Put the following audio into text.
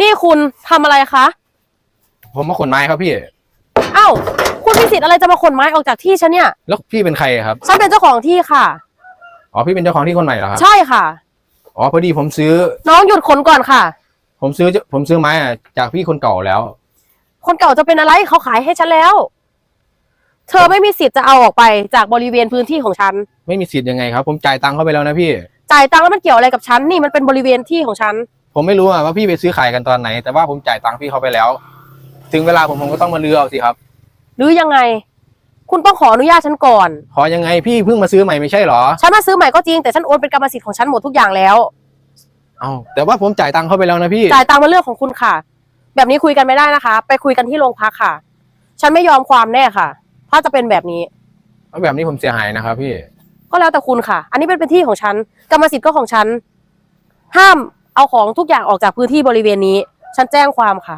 นี่คุณทำอะไรคะ ผมมาขนไม้ครับพี่ เอ้า คุณมีสิทธิ์อะไรจะมาขนไม้ออกจากที่ฉันเนี่ย แล้วพี่เป็นใครครับ ฉันเป็นเจ้าของที่ค่ะ อ๋อพี่เป็นเจ้าของที่คนใหม่เหรอครับ ใช่ค่ะ อ๋อพอดีผมซื้อ น้องหยุดขนก่อนค่ะ ผมซื้อผมซื้อไม้อะจากพี่คนเก่าแล้ว คนเก่าจะเป็นอะไรเขาขายให้ฉันแล้ว เธอไม่มีสิทธิ์จะเอาออกไปจากบริเวณพื้นที่ของฉัน ไม่มีสิทธิ์ยังไงครับ ผมจ่ายตังค์เข้าไปแล้วนะพี่ จ่ายตังค์แล้วมันเกี่ยวอะไรกับฉัน นี่มันเป็นบริเวณที่ของฉัน ผมไม่รู้อะว่าพี่ไปซื้อขายกันตอนไหน แต่ว่าผมจ่ายตังค์พี่เขาไปแล้ว ถึงเวลาผมผมก็ต้องมาเลือเอาสิครับ หรือยังไง คุณต้องขออนุญาตฉันก่อน ขอยังไงพี่เพิ่งมาซื้อใหม่ไม่ใช่เหรอฉันมาซื้อใหม่ก็จริงแต่ฉันโอนเป็นกรรมสิทธิ์ของฉันหมดทุกอย่างแล้ว เอ้าแต่ว่าผมจ่ายตังค์เข้าไปแล้วนะพี่ จ่ายตังค์มาเรื่องของคุณค่ะ แบบนี้คุยกันไม่ได้นะคะ ไปคุยกันที่โรงพักค่ะ ฉันไม่ยอมความแน่ค่ะ ถ้าจะเป็นแบบนี้ แล้วแบบนี้ผมเสียหายนะครับพี่ ก็แล้วแต่คุณค่ะ อันนี้เป็นเป็นที่ของฉัน กรรมสิทธิ์ก็ของฉัน ห้าม เอาของทุกอย่างออกจากพื้นที่บริเวณนี้ ฉันแจ้งความค่ะ